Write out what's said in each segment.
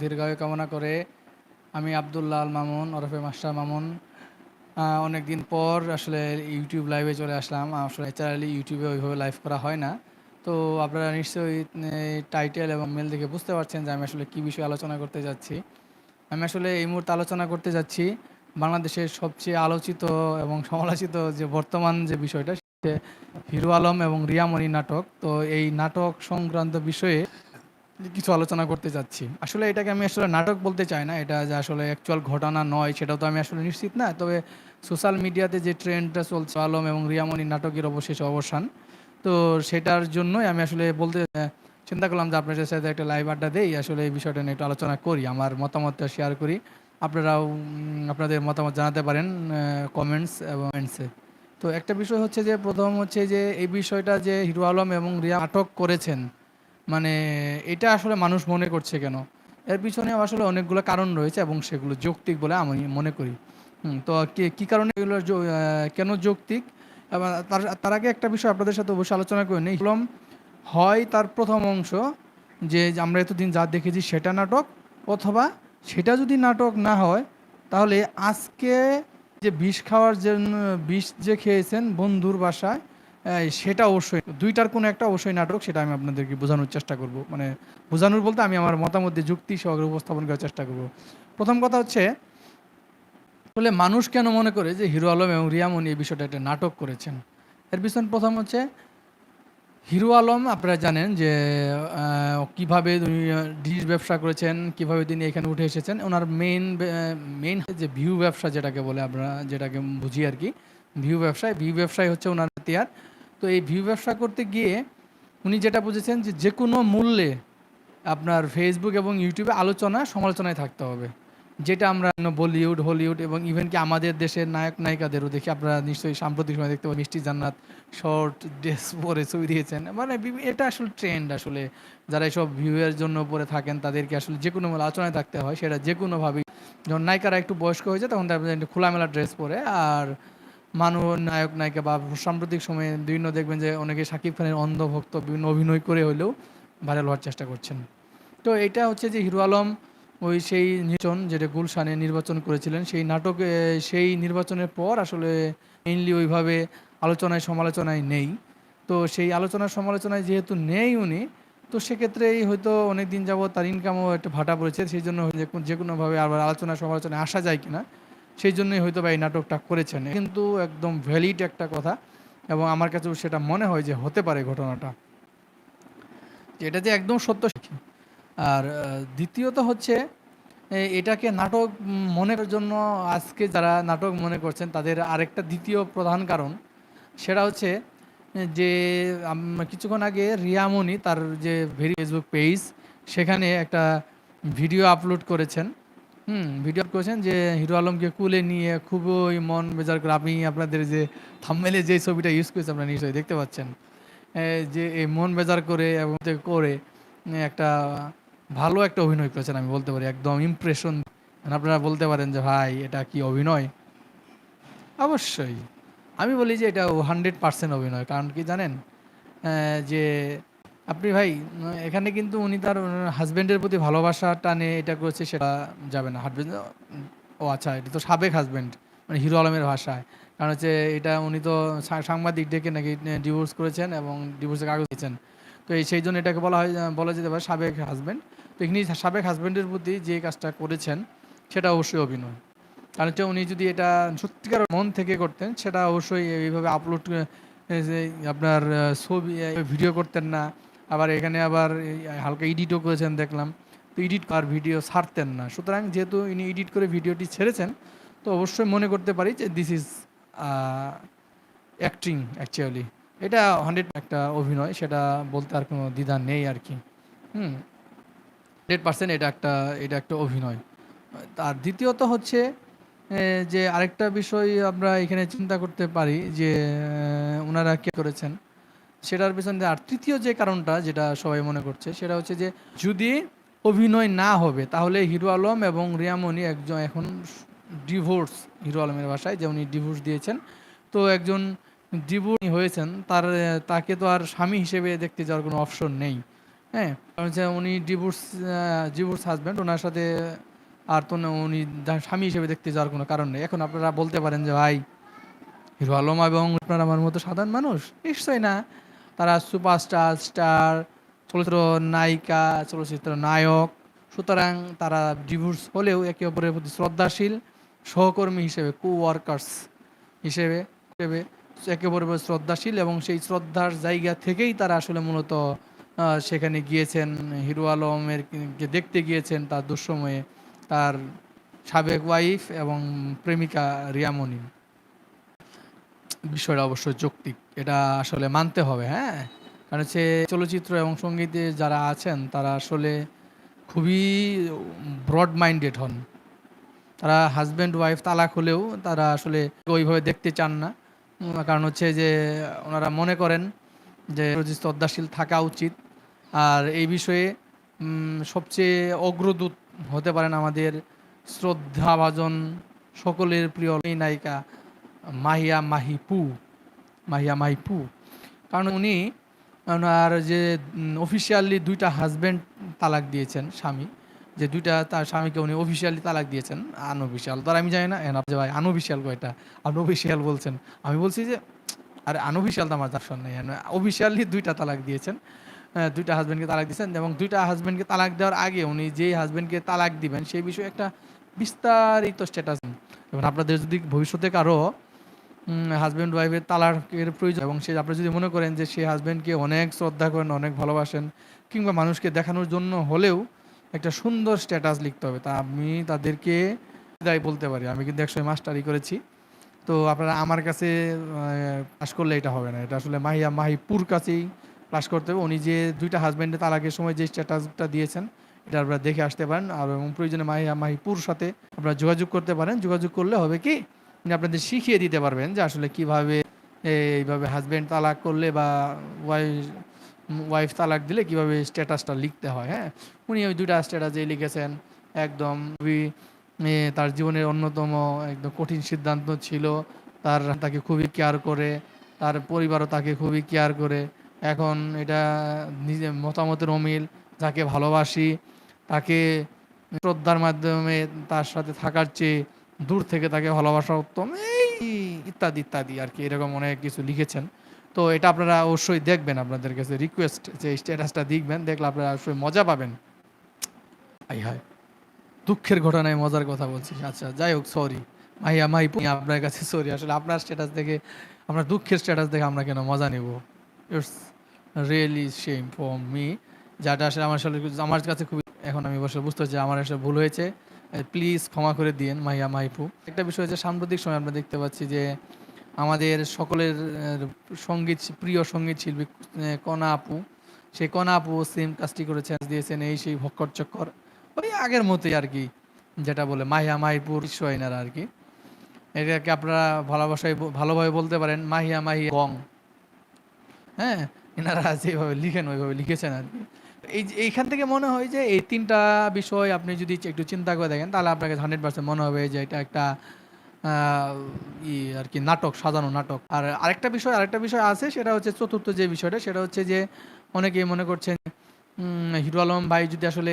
দীর্ঘায়ু কামনা করে আমি আবদুল্লাহ আল মামুন, ওরফে মাস্টার মামুন অনেক দিন পর আসলে ইউটিউব লাইভে চলে আসলাম। আসলে ন্যাচারালি ইউটিউবে ওইভাবে লাইভ করা হয় না। তো আপনারা নিশ্চয়ই টাইটেল এবং মেল দেখে বুঝতে পারছেন যে আমি আসলে কী বিষয়ে আলোচনা করতে যাচ্ছি। আমি আসলে এই মুহূর্তে আলোচনা করতে যাচ্ছি বাংলাদেশের সবচেয়ে আলোচিত এবং সমালোচিত যে বর্তমান যে বিষয়টা হিরো আলম এবং রিয়ামণি নাটক। তো এই নাটক সংক্রান্ত বিষয়ে কিছু আলোচনা করতে যাচ্ছি। আসলে এটাকে আমি আসলে নাটক বলতে চাই না, এটা যে আসলে অ্যাকচুয়াল ঘটনা নয়, সেটাও তো আমি আসলে নিশ্চিত না। তবে সোশ্যাল মিডিয়াতে যে ট্রেন্ডটা চলছে, আলম এবং রিয়ামণি নাটকের অবশেষ অবসান, তো সেটার জন্যই আমি আসলে বলতে, চিন্তা করলাম যে আপনাদের সাথে একটা লাইভ আড্ডা দেই, আসলে এই বিষয়টা নিয়ে একটু আলোচনা করি, আমার মতামতটা শেয়ার করি। আপনারাও আপনাদের মতামত জানাতে পারেন কমেন্টস এবং তো একটা বিষয় হচ্ছে যে, প্রথম হচ্ছে যে, এই বিষয়টা যে হিরো আলম এবং রিয়া নাটক করেছেন মানে এটা আসলে মানুষ মনে করছে কেন? এর পিছনে আসলে অনেকগুলো কারণ রয়েছে এবং সেগুলো যৌক্তিক বলে আমি মনে করি। হুম, তো কি কী কারণে এগুলো যৌ- কেন যৌক্তিক? এবং তার তার আগে একটা বিষয় আপনাদের সাথে অবশ্যই আলোচনা করে নিই। আলম হয় তার প্রথম অংশ যে আমরা এতদিন যা দেখেছি সেটা নাটক অথবা সেটা যদি নাটক না হয় তাহলে আজকে যে বিষ খাওয়ার জন্য বিষ যে খেয়েছেন বন্ধুর বাসায় সেটা অবশ্যই। দুইটার কোনো একটা অবশ্যই নাটক, সেটা আমি আপনাদেরকে বোঝানোর চেষ্টা করব। মানে বোঝানোর বলতে আমি আমার মতামত দিয়ে যুক্তি সহকারে উপস্থাপন করার চেষ্টা করব। প্রথম কথা হচ্ছে, বলে মানুষ কেন মনে করে যে হিরো আলম এবং রিয়ামনি এই বিষয়টা একটা নাটক করেছেন? এর পিছনে প্রথম হচ্ছে, হিরো আলম আপনারা জানেন যে কীভাবে উনি ডিশ ব্যবসা করেছেন, কীভাবে তিনি এখানে উঠে এসেছেন। ওনার মেইন মেইন যে ভিউ ব্যবসা যেটাকে বলে আমরা যেটাকে বুঝি আর কি। ভিউ ব্যবসায় ভিউ ব্যবসায় হচ্ছে ওনার তিয়ার তো এই ভিউ ব্যবসা করতে গিয়ে উনি যেটা বুঝেছেন যে যে কোনো মূল্যে আপনার ফেসবুক এবং ইউটিউবে আলোচনা, সমালোচনায় থাকতে হবে। যেটা আমরা বলিউড, হলিউড এবং ইভেন কি আমাদের দেশের নায়ক, নায়িকাদেরও দেখি। আপনারা নিশ্চয়ই সাম্প্রতিক সময় দেখতে পাবেন, মিষ্টি জান্নাত শর্ট ড্রেস পরে ছবি দিয়েছেন। মানে এটা আসলে ট্রেন্ড আসলে। যারা এসব ভিউয়ের জন্য পরে থাকেন, তাদেরকে আসলে যে কোনো আলোচনায় থাকতে হয়। সেটা যে কোনোভাবেই যখন নায়িকারা একটু বয়স্ক হয়ে যায়, তখন তারা খোলামেলা ড্রেস পরে। আর মানুষ নায়ক, নায়িকা বা সাম্প্রতিক সময়ে বিভিন্ন দেখবেন যে অনেকে শাকিব খানের অন্ধভক্ত বিভিন্ন অভিনয় করে হলেও ভাইরাল হওয়ার চেষ্টা করছেন। তো এটা হচ্ছে যে হিরো আলম ওই সেই নির্বাচন যেটা গুলশানে নির্বাচন করেছিলেন, সেই নাটকে, সেই নির্বাচনের পর আসলে মেইনলি ওইভাবে আলোচনায় সমালোচনায় নেই। তো সেই আলোচনা সমালোচনায় যেহেতু নেই উনি, তো সেক্ষেত্রেই হয়তো অনেক দিন যাবত তার ইনকামও একটা ভাটা পড়েছে, সেই জন্য যে কোনোভাবে আবার আলোচনা সমালোচনায় আসা যায় কিনা। সেই জন্যই হয়তো বা এই নাটকটা করেছেন। কিন্তু একদম ভ্যালিড একটা কথা এবং আমার কাছেও সেটা মনে হয় যে হতে পারে ঘটনাটা। এটা যে একদম সত্য আর দ্বিতীয়ত হচ্ছে এটাকে নাটক মনের জন্য আজকে যারা নাটক মনে করছেন, তাদের আরেকটা দ্বিতীয় প্রধান কারণ সেটা হচ্ছে, যে কিছুক্ষণ আগে রিয়ামণি তার যে ভেরি ফেসবুক পেজ সেখানে একটা ভিডিও আপলোড করেছেন। হুম ভিডিও করেছেন যে হিরো আলমকে কুলে নিয়ে খুবই মন বেজার করে আপনি আপনাদের যে থাম্মেলে যে ছবিটা ইউজ করেছে আপনারা নিশ্চয়ই দেখতে পাচ্ছেন। যে এই মন বেজার করে এবং করে একটা ভালো একটা অভিনয় করেছেন আমি বলতে পারি, একদম ইমপ্রেশন আপনারা বলতে পারেন যে, ভাই, এটা কি অভিনয়? অবশ্যই। আমি বলি যে এটা হান্ড্রেড পার্সেন্ট অভিনয়, কারণ কি জানেন? যে আপনি ভাই, এখানে কিন্তু উনি তার হাজবেন্ডের প্রতি ভালোবাসা টানে, এটা করেছে, সেটা যাবে না। হাজবেন্ড, ও আচ্ছা এটা তো সাবেক হাজবেন্ড মানে হিরো আলমের ভাষায়। কারণ হচ্ছে এটা উনি তো সাংবাদিক ডেকে নাকি ডিভোর্স করেছেন এবং ডিভোর্সের কাগজ দিয়েছেন। তো এই সেই জন্য এটাকে বলা হয়, বলা যেতে পারে সাবেক হাজবেন্ড। তো এখানে সাবেক হাজবেন্ডের প্রতি যে কাজটা করেছেন, সেটা অবশ্যই অভিনয়। কারণ হচ্ছে উনি যদি এটা সত্যিকার মন থেকে করতেন, সেটা অবশ্যই এইভাবে আপলোড আপনার, ছবি ভিডিও করতেন না আবার এখানে আবার হালকা এডিটও করেছেন, দেখলাম। তো এডিট আর ভিডিও ছাড়তেন না। সুতরাং যেহেতু ইনি এডিট করে ভিডিওটি ছেড়েছেন, তো অবশ্যই মনে করতে পারি যে দিস ইজ অ্যাক্টিং অ্যাকচুয়ালি এটা হান্ড্রেড একটা অভিনয়, সেটা বলতে আর কোনো দ্বিধা নেই আর কি। হুম। হান্ড্রেড পার্সেন্ট এটা একটা এটা একটা অভিনয়। আর দ্বিতীয়ত হচ্ছে যে আরেকটা বিষয় আমরা এখানে চিন্তা করতে পারি যে ওনারা কে করেছেন? সেটার পেছনে আর তৃতীয় যে কারণটা যেটা সবাই মনে করছে, সেটা হচ্ছে যে যদি অভিনয় না হবে, তাহলে হিরো আলম এবং রিয়ামণি একজন এখন ডিভোর্স, হিরো আলমের ভাষায় যে উনি ডিভোর্স দিয়েছেন। তো একজন ডিভোর্স হয়েছেন, তার, তাকে তো আর স্বামী হিসেবে দেখতে যাওয়ার কোনো অপশন নেই। হ্যাঁ? কারণ হচ্ছে উনি ডিভোর্স ডিভোর্স হাজব্যান্ড ওনার সাথে আর তো উনি স্বামী হিসেবে দেখতে যাওয়ার কোনো কারণ নেই। এখন আপনারা বলতে পারেন যে, ভাই, হিরো আলম এবং আপনার আমার মতো সাধারণ মানুষ? নিশ্চয়ই না। তারা সুপারস্টার, স্টার, চলচ্চিত্র নায়িকা, চলচ্চিত্র নায়ক। সুতরাং তারা ডিভোর্স হলেও একে অপরের প্রতি শ্রদ্ধাশীল, সহকর্মী হিসেবে কো ওয়ার্কার্স হিসেবে হিসেবে একে অপরের প্রতি শ্রদ্ধাশীল এবং সেই শ্রদ্ধার জায়গা থেকেই তারা আসলে মূলত সেখানে গিয়েছেন। হিরো আলমের দেখতে গিয়েছেন, তার দুঃসময়ে তার সাবেক ওয়াইফ এবং প্রেমিকা রিয়ামণি বিষয়টা অবশ্যই যৌক্তিক। এটা আসলে মানতে হবে হ্যাঁ? কারণ হচ্ছে চলচ্চিত্র এবং সঙ্গীতে যারা আছেন, তারা আসলে খুবই ব্রড মাইন্ডেড হন। তারা হাজব্যান্ড ওয়াইফ তালাক হলেও তারা আসলে ওইভাবে দেখতে চান না। কারণ হচ্ছে যে ওনারা মনে করেন যে শ্রদ্ধাশীল থাকা উচিত। আর এই বিষয়ে সবচেয়ে অগ্রদূত হতে পারেন আমাদের শ্রদ্ধাভাজন সকলের প্রিয় নায়িকা মাহিয়া মাহিপু মাহিয়া মাহিপু। কারণ উনি ওনার যে অফিসিয়ালি দুইটা হাজব্যান্ড তালাক দিয়েছেন স্বামী। যে দুইটা তার স্বামীকে উনি অফিসিয়ালি তালাক দিয়েছেন আনঅফিসিয়াল তার আমি জানি না? এন আপনি ভাই আনঅফিসিয়াল কয়টা আনঅফিসিয়াল বলছেন। আমি বলছি যে আর আনঅফিসিয়াল তো আমার দর্শন নেই। অফিসিয়ালি দুইটা তালাক দিয়েছেন। আহ, দুইটা হাজব্যান্ডকে তালাক দিয়েছেন এবং দুইটা হাজব্যান্ডকে তালাক দেওয়ার আগে উনি যে হাজব্যান্ডকে তালাক দিবেন সেই বিষয়ে একটা বিস্তারিত স্ট্যাটাস এবং আপনাদের যদি ভবিষ্যতে কারও হাজব্যান্ড ওয়াইফের তালাকের প্রয়োজন। এবং সে, আপনি যদি মনে করেন যে সেই হাজব্যান্ডকে অনেক শ্রদ্ধা করেন, অনেক ভালোবাসেন, কিংবা মানুষকে দেখানোর জন্য হলেও একটা সুন্দর স্ট্যাটাস লিখতে হবে, তা আমি তাদেরকে দায় বলতে পারি। আমি কিন্তু একসময় মাস্টারি করেছি। তো আপনারা আমার কাছে পাস করলে এটা হবে না। এটা আসলে মাহিয়া, মাহিপুর কাছেই পাস করতে হবে। উনি যে দুইটা হাজব্যান্ডের তালাকের সময় যে স্ট্যাটাসটা দিয়েছেন, এটা আপনারা দেখে আসতে পারেন। আর এবং প্রয়োজনে মাহিয়া, মাহিপুর সাথে আপনারা যোগাযোগ করতে পারেন। যোগাযোগ করলে হবে কি আপনাদের শিখিয়ে দিতে পারবেন যে আসলে কীভাবে এইভাবে হাজব্যান্ড তালাক করলে বা ওয়াইফ ওয়াইফ তালাক দিলে কীভাবে স্ট্যাটাসটা লিখতে হয় হ্যাঁ? উনি ওই দুইটা স্ট্যাটাস লিখেছেন। একদম খুবই তার জীবনের অন্যতম একদম কঠিন সিদ্ধান্ত ছিল। তার তাকে খুবই কেয়ার করে, তার পরিবারও তাকে খুবই কেয়ার করে। এখন এটা নিজে মতামতের অমিল, যাকে ভালোবাসি, তাকে শ্রদ্ধার মাধ্যমে তার সাথে থাকার চেয়ে দূর থেকে তাকে ভালোবাসা উত্তম, এই ইত্যাদি ইত্যাদি আর কি, এরকম অনেক কিছু লিখেছেন। তো এটা আপনারা অবশ্যই দেখবেন আপনাদের কাছে রিকোয়েস্ট যে স্ট্যাটাসটা দেখবেন, দেখলে আপনারা অবশ্যই মজা পাবেন। আই হায় দুঃখের ঘটনায় মজার কথা বলছি আচ্ছা যাই হোক সরি মাইয়া, মাই আপনার কাছে সরি আসলে আপনার স্ট্যাটাস দেখে, আপনার দুঃখের স্ট্যাটাস দেখে আমরা কেন মজা নেব? It's really same for me যাটা আসলে আমার আসলে আমার কাছে খুবই এখন আমি বসে বুঝতে পারছি আমার আসলে ভুল হয়েছে। প্লিজ ক্ষমা করে দিয়েন, মাইয়া, মাইপু। একটা বিষয় হচ্ছে সাম্প্রতিক সময় আমরা দেখতে পাচ্ছি যে আমাদের সকলের সংগীত, প্রিয় সংগীত শিল্পী কণা আপু। সেই কণা আপু সেম কাজটি করেছেন দিয়েছেন এই সেই ভক্কর চক্কর। ওই আগের মতোই আর কি, যেটা বলে মাহিয়া মাহিপুর সোয়াইনারা আর কি। এটাকে আপনারা ভালোবাসায় ভালোভাবে বলতে পারেন মাহিয়া মাহিয়া গং। হ্যাঁ এনারা যেভাবে লিখেন, ওইভাবে লিখেছেন আর কি। এই এইখান থেকে মনে হয় যে এই তিনটা বিষয় আপনি যদি একটু চিন্তা করে দেখেন, তাহলে আপনাকে হান্ড্রেড পার্সেন্ট মনে হবে যে এটা একটা ই আর কি নাটক, সাজানো নাটক। আর আরেকটা বিষয় আরেকটা বিষয় আছে, সেটা হচ্ছে চতুর্থ যে বিষয়টা, সেটা হচ্ছে যে অনেকেই মনে করছেন হিরো আলম ভাই যদি আসলে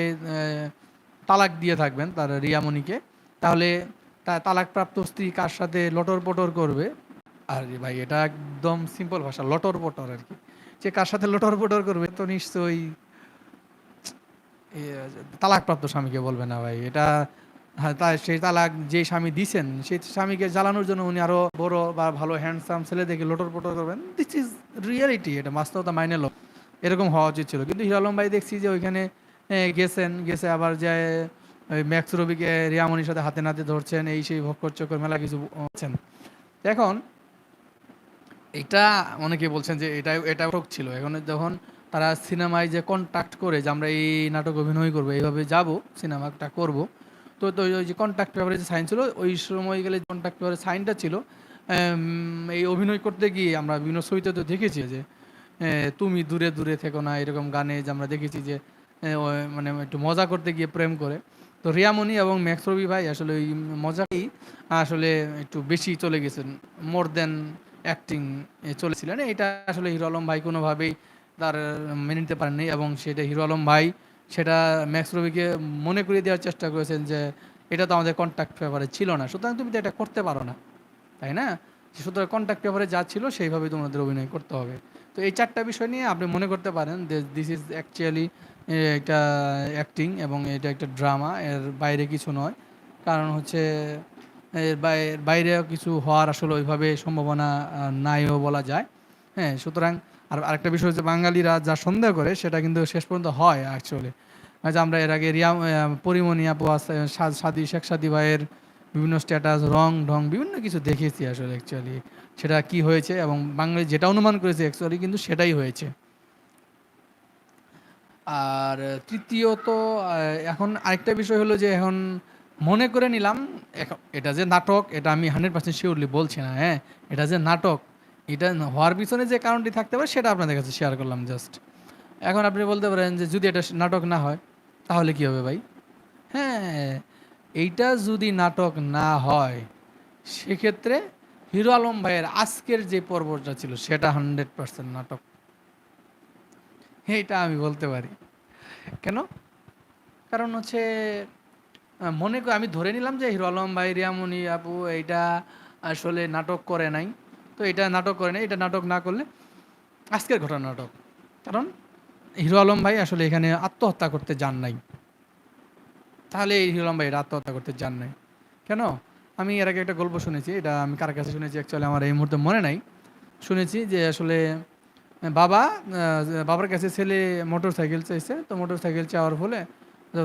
তালাক দিয়ে থাকবেন তার রিয়ামণিকে, তাহলে তালাকপ্রাপ্ত স্ত্রী কার সাথে লটর পটর করবে? আর ভাই, এটা একদম সিম্পল ভাষা লটর পটর আর কি। যে কার সাথে লটর পটর করবে, তো নিশ্চয়ই তালাকপ্রাপ্ত স্বামীকে বলবে না ভাই। এটা হ্যাঁ সেই তালাক যে স্বামী দিছেন, সেই স্বামীকে জ্বালানোর জন্য উনি আরও বড় বা ভালো হ্যান্ডসাম ছেলে দেখে লটর পটর করবেন। দিস ইজ রিয়ালিটি এটা বাস্তবতা মাইনে লোক এরকম হওয়া উচিত ছিল। কিন্তু হিরো আলম ভাই দেখছি যে ওইখানে গেছেন, গেছে আবার যায়, ওই ম্যাক্স রবিকে রিয়ামনির সাথে হাতে নাতে ধরছেন, এই সেই ভক্কর চক্কর মেলা কিছু বলছেন। এখন, এটা অনেকে বলছেন যে এটা এটা ছিল। এখন যখন তারা সিনেমায় যে কন্ট্যাক্ট করে যে আমরা এই নাটক অভিনয় করব, এইভাবে যাব, সিনেমাটা করব। তো তো ওই যে কন্ট্যাক্ট পেপারে যে সাইন ছিল, ওই সময় গেলে কন্ট্যাক্ট পেপারে সাইনটা ছিল এই অভিনয় করতে গিয়ে আমরা বিভিন্ন ছবিতে তো দেখেছি যে তুমি দূরে দূরে থেকো না, এরকম গানে যে আমরা দেখেছি যে মানে একটু মজা করতে গিয়ে প্রেম করে। তো রিয়ামণি এবং ম্যাক্স রবি ভাই আসলে ওই মজাকেই আসলে একটু বেশি চলে গেছেন, মোর দেন অ্যাক্টিং চলেছিলেন। এটা আসলে হিরো আলম ভাই কোনোভাবেই তার মেনে নিতে পারেননি এবং সেটা হিরো আলম ভাই, সেটা ম্যাক্স রবিকে মনে করিয়ে দেওয়ার চেষ্টা করেছেন যে এটা তো আমাদের কন্ট্যাক্ট পেপারে ছিল না। সুতরাং তুমি তো এটা করতে পারো না, তাই না? সুতরাং কন্ট্যাক্ট পেপারে যা ছিল সেইভাবে তোমাদের অভিনয় করতে হবে। তো এই চারটা বিষয় নিয়ে আপনি মনে করতে পারেন দিস ইজ অ্যাকচুয়ালি একটা অ্যাক্টিং এবং এটা একটা ড্রামা এর বাইরে কিছু নয়। কারণ হচ্ছে, এর বাই- বাইরে কিছু হওয়ার আসলে ওইভাবে সম্ভাবনা নাইও বলা যায়। হ্যাঁ সুতরাং আর আরেকটা বিষয় হচ্ছে বাঙালিরা যা সন্দেহ করে, সেটা কিন্তু শেষ পর্যন্ত হয় অ্যাকচুয়ালি যে আমরা এর আগে রিয়া পরিমণি আপু সাদি, শেখ সাদি ভাইয়ের বিভিন্ন স্ট্যাটাস রং ঢং বিভিন্ন কিছু দেখেছি আসলে অ্যাকচুয়ালি সেটা কি হয়েছে এবং বাঙালি যেটা অনুমান করেছে অ্যাকচুয়ালি কিন্তু সেটাই হয়েছে। আর তৃতীয়ত এখন আরেকটা বিষয় হলো যে এখন মনে করে নিলাম এটা যে নাটক, এটা আমি হান্ড্রেড পার্সেন্ট শিওরলি বলছি না হ্যাঁ? এটা যে নাটক এটা হওয়ার পিছনে যে কারণটি থাকতে পারে সেটা আপনাদের কাছে শেয়ার করলাম জাস্ট এখন আপনি বলতে পারেন যে যদি এটা নাটক না হয়, তাহলে কি হবে ভাই? হ্যাঁ এইটা যদি নাটক না হয়, সেক্ষেত্রে হিরো আলম ভাইয়ের আজকের যে পর্বটা ছিল, সেটা হান্ড্রেড পার্সেন্ট নাটক। এইটা আমি বলতে পারি। কেন? কারণ হচ্ছে মনে করি আমি ধরে নিলাম যে হিরো আলম ভাই, রিয়ামণি আপু এইটা আসলে নাটক করে নাই। তো এটা নাটক করে নাই, এটা নাটক না করলে আজকের ঘটনা নাটক। কারণ হিরো আলম ভাই আসলে এখানে আত্মহত্যা করতে যান নাই। তাহলে এই হিরো আলম ভাই এটা আত্মহত্যা করতে যান নাই। কেন? আমি এর আগে একটা গল্প শুনেছি, এটা আমি কার কাছে শুনেছি? অ্যাকচুয়ালি আমার এই মুহূর্তে মনে নাই। শুনেছি যে আসলে বাবা বাবার কাছে ছেলে মোটর সাইকেল চাইছে, তো মোটর সাইকেল চাওয়ার ফলে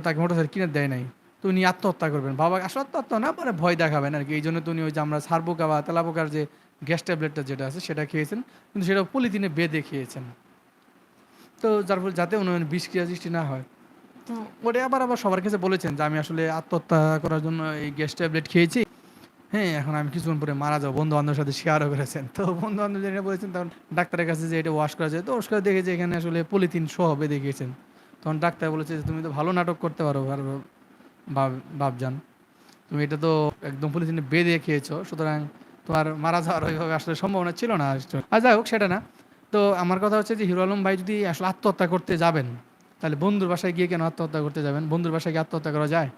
তাকে মোটর সাইকেল কিনে দেয় নাই। তো উনি আত্মহত্যা করবেন। বাবা আসলে আত্মহত্যা না মানে ভয় দেখাবেন আর কি। এই জন্য তো উনি ওই যে আমরা সারবোকা বা তেলাপোকার যে গ্যাস ট্যাবলেটটা যেটা আছে সেটা খেয়েছেন, কিন্তু সেটা পলিথিনে বেঁধে খেয়েছেন। তো যার ফলে যাতে উন্নয়ন বিষ ক্রিয়া সৃষ্টি না হয়। তো ওটা আবার আবার সবার কাছে বলেছেন যে, আমি আসলে আত্মহত্যা করার জন্য এই গ্যাস ট্যাবলেট খেয়েছি। হ্যাঁ এখন আমি কিছুক্ষণ পরে মারা যাব। বন্ধু বান্ধবের সাথে শেয়ারও করেছেন। তো বন্ধু বান্ধব যেটা বলেছেন, তখন ডাক্তারের কাছে যে এটা ওয়াশ করা যায়, তো ওয়াশ করে দেখে যে এখানে আসলে পলিথিন সহ বেঁধে গিয়েছেন তখন ডাক্তার বলেছে যে, তুমি তো ভালো নাটক করতে পারো ভালো- বাব- বাপজান তুমি এটা তো একদম পলিথিনে বেঁধে খেয়েছো, সুতরাং তোমার মারা যাওয়ার ওইভাবে আসলে সম্ভাবনা ছিল না আর যাই হোক সেটা না। তো আমার কথা হচ্ছে যে হিরো আলম ভাই যদি আসলে আত্মহত্যা করতে যাবেন তাহলে বন্ধুর বাসায় গিয়ে কেন আত্মহত্যা করতে যাবেন? বন্ধুর বাসায় গিয়ে আত্মহত্যা করা যায়?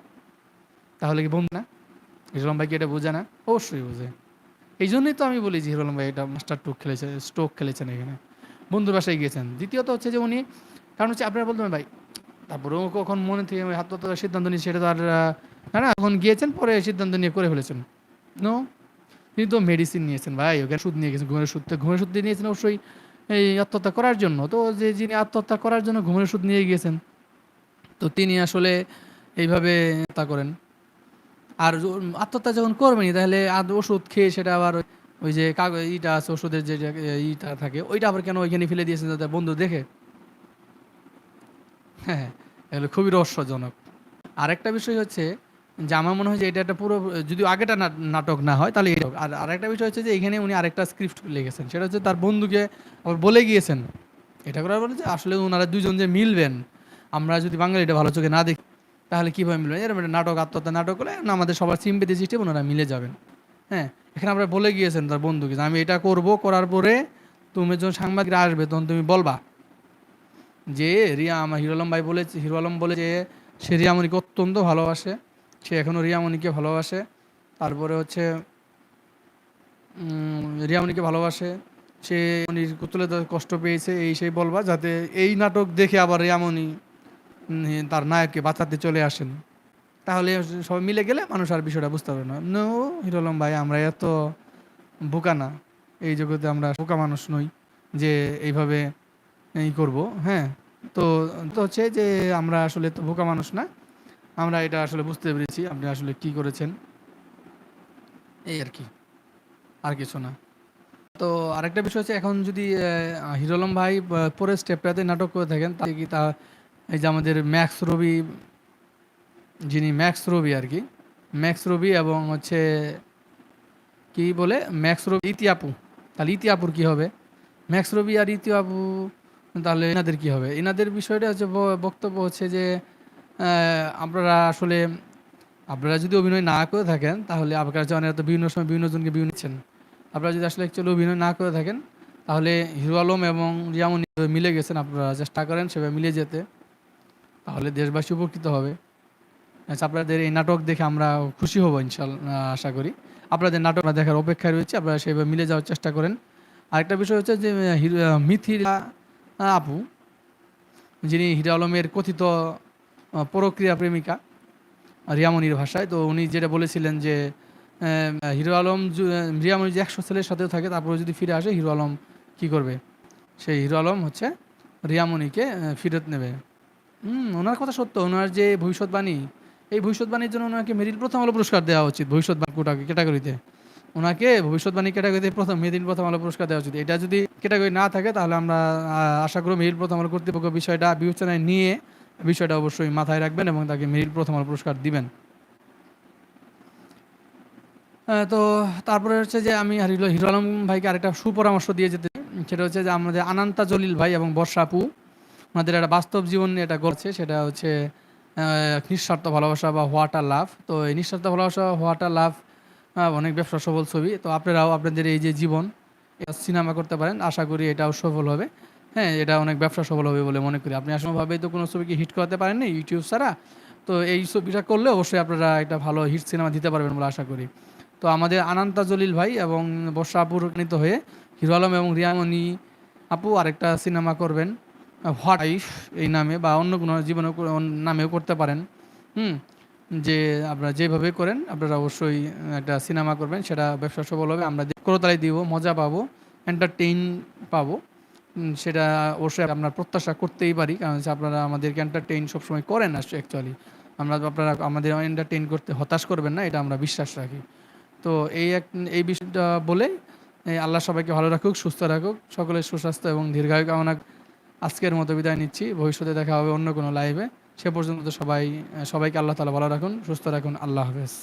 তাহলে কি বন্ধু না? হিরো ভাই কি এটা বোঝে না? অবশ্যই বোঝে। এই জন্যই তো আমি বলি যে হিরো আলম ভাই এটা মাস্টার টুক খেলেছে স্ট্রোক খেলেছেন এখানে। বন্ধুর বাসায় গিয়েছেন। দ্বিতীয়ত হচ্ছে যে উনি কারণ হচ্ছে আপনারা বলতে ভাই তারপরেও কখন মনে থেকে আত্মহত্যার সিদ্ধান্ত নিয়ে সেটা তো আর আহ, না না এখন গিয়েছেন পরে সিদ্ধান্ত নিয়ে করে ফেলেছেন। নো তিনি তো মেডিসিন নিয়েছেন ভাই, ওখানে সুদ নিয়ে গেছেন, ঘুমের সুদতে ঘুমের সুদ নিয়েছেন অবশ্যই এই আত্মহত্যা করার জন্য। তো যে যিনি আত্মহত্যা করার জন্য ঘুমের সুদ নিয়ে গিয়েছেন তো তিনি আসলে এইভাবে তা করেন। আর আত্মহত্যা যখন করবেনই, তাহলে ওষুধ খেয়ে সেটা আবার ওই- যে কাগজ ইটা আছে, ওষুধের যে ইটা থাকে, ওইটা আবার কেন ওইখানে ফেলে দিয়েছেন যাতে বন্ধু দেখে? হ্যাঁ এগুলো খুবই রহস্যজনক। আরেকটা বিষয় হচ্ছে যে আমার মনে হয় যে এটা একটা পুরো, যদি আগেটা নাটক না হয়, তাহলে এটা আর আরেকটা বিষয় হচ্ছে যে এখানে উনি আরেকটা স্ক্রিপ্ট লিখেছেন। সেটা হচ্ছে তার বন্ধুকে আবার বলে গিয়েছেন। এটা করার বলে যে আসলে ওনারা দুজন যে মিলবেন, আমরা যদি বাঙালিটা ভালো চোখে না দেখি, তাহলে কীভাবে মিলবেন এরকম একটা নাটক, আত্মহত্যা নাটক হলে আমাদের সবার সিম্পেতি সিস্টেম ওনারা মিলে যাবেন। হ্যাঁ এখানে আমরা বলে গিয়েছেন তার বন্ধুকে যে আমি এটা করব, করার পরে তুমি যখন সাংবাদিকরা আসবে, তখন তুমি বলবা যে রিয়া আমার হিরো আলম ভাই বলেছে, হিরো আলম বলে যে সে রিয়ামণিকে অত্যন্ত ভালোবাসে। সে এখনও রিয়ামণিকে ভালোবাসে। তারপরে হচ্ছে রিয়ামণিকে ভালোবাসে। সে উনির কুতুলে কষ্ট পেয়েছে, এই সেই বলবা, যাতে এই নাটক দেখে আবার রিয়ামণি তার নায়ককে বাঁচাতে চলে আসেন। তাহলে সবাই মিলে গেলে মানুষ আর বিষয়টা বুঝতে পারবে না। নো হিরো আলম ভাই, আমরা এত বোকা না। এই জগতে আমরা বোকা মানুষ নই যে এইভাবে এই করব হ্যাঁ? তো তো হচ্ছে যে আমরা আসলে তো বোকা মানুষ না। আমরা এটা আসলে বুঝতে পেরেছি। আপনি আসলে কি করেছেন? এই আর কি। আর কিছু না। তো আরেকটা বিষয় হচ্ছে, এখন যদি হিরোলম ভাই পরে স্টেপটাতে নাটক করে থাকেন, তাহলে কি তা, এই যে আমাদের ম্যাক্স রবি, যিনি ম্যাক্স রবি আর কি, ম্যাক্স রবি এবং হচ্ছে, কি বলে? ম্যাক্স রবি, ইতি আপু। তাহলে ইতি আপুর কি হবে? ম্যাক্স রবি আর ইতি আপু, তাহলে এনাদের কি হবে? এনাদের বিষয়টা হচ্ছে বক্তব্য হচ্ছে যে আপনারা আসলে, আপনারা যদি অভিনয় না করে থাকেন, তাহলে আপনার অনেক তো বিভিন্ন সময় বিভিন্ন জনকে বিভিন্ন নিচ্ছেন। আপনারা যদি আসলে অ্যাকচুয়ালি অভিনয় না করে থাকেন, তাহলে হিরো আলম এবং রিয়ামনি মিলে গেছেন, আপনারা চেষ্টা করেন সেভাবে মিলে যেতে। তাহলে দেশবাসী উপকৃত হবে। আচ্ছা আপনাদের এই নাটক দেখে আমরা খুশি হব ইনশাল্লাহ আশা করি। আপনাদের নাটক দেখার অপেক্ষায় রয়েছে, আপনারা সেভাবে মিলে যাওয়ার চেষ্টা করেন। আরেকটা বিষয় হচ্ছে যে মিথিলা আপু, যিনি হিরো আলমের কথিত পরক্রিয়া প্রেমিকা রিয়ামনির ভাষায়। তো উনি যেটা বলেছিলেন যে হিরো আলম রিয়ামনি যে একশো ছেলের সাথেও থাকে, তারপরে যদি ফিরে আসে, হিরো আলম কী করবে? সেই হিরো আলম হচ্ছে রিয়ামনিকে ফিরত নেবে। হুম, ওনার কথা সত্য, ওনার যে ভবিষ্যৎবাণী, এই ভবিষ্যৎবাণীর জন্য ওনাকে মেরিল প্রথম আলো পুরস্কার দেওয়া উচিত ভবিষ্যৎবাণী কোটা- ক্যাটাগরিতে। ওনাকে ভবিষ্যৎবাণী ক্যাটাগরিতে প্রথম মেদিন প্রথম আলো পুরস্কার দেওয়া উচিত। এটা যদি ক্যাটাগরি না থাকে, তাহলে আমরা আশা করি মেরিল প্রথম আলো কর্তৃপক্ষ বিষয়টা বিবেচনায় নিয়ে বিষয়টা অবশ্যই মাথায় রাখবেন এবং তাকে মেরিল প্রথম আলো পুরস্কার দিবেন। তো তারপরে হচ্ছে যে আমি হিরো হিরো আলম ভাইকে আরেকটা সুপরামর্শ দিয়ে যেতে সেটা হচ্ছে যে আমাদের আনান্তা জলিল ভাই এবং বর্ষা আপু, ওনাদের একটা বাস্তব জীবন নিয়ে এটা করছে সেটা হচ্ছে নিঃস্বার্থ ভালোবাসা বা হোয়াটা লাভ। তো এই নিঃস্বার্থ ভালোবাসা, হোয়াটা লাভ অনেক ব্যবসা সফল ছবি। তো আপনারাও, আপনাদের এই যে জীবন সিনেমা করতে পারেন। আশা করি এটাও সফল হবে। হ্যাঁ এটা অনেক ব্যবসা সফল হবে বলে মনে করি। আপনি আসলভাবে তো কোনো ছবিকে হিট করাতে পারেননি ইউটিউব ছাড়া। তো এই ছবিটা করলে অবশ্যই আপনারা একটা ভালো হিট সিনেমা দিতে পারবেন বলে আশা করি। তো আমাদের আনান্তা জলিল ভাই এবং বর্ষা আপুর নিত হয়ে হিরো আলম এবং রিয়ামণি আপু আরেকটা সিনেমা করবেন। হোয়াট আইফ এই নামে বা অন্য কোনো জীবনে নামেও করতে পারেন। হুম, যে আপনারা যেভাবে করেন আপনারা অবশ্যই একটা সিনেমা করবেন। সেটা ব্যবসা সফল হবে। আমরা করতালি দিব, মজা পাবো এন্টারটেইন পাবো। সেটা অবশ্যই আপনার প্রত্যাশা করতেই পারি, কারণ হচ্ছে আপনারা আমাদেরকে এন্টারটেইন সবসময় করেন আসছে অ্যাকচুয়ালি আমরা আপনারা আমাদের এন্টারটেইন করতে হতাশ করবেন না, এটা আমরা বিশ্বাস রাখি। তো এই এক, এই বিষয়টা বলে আল্লাহ সবাইকে ভালো রাখুক, সুস্থ রাখুক, সকলের সুস্বাস্থ্য এবং দীর্ঘায়ু কামনা আজকের মতো বিদায় নিচ্ছি। ভবিষ্যতে দেখা হবে অন্য কোনো লাইভে সে পর্যন্ত সবাই, সবাইকে আল্লাহ তালা ভালো রাখুন, সুস্থ রাখুন। আল্লাহ হাফেজ।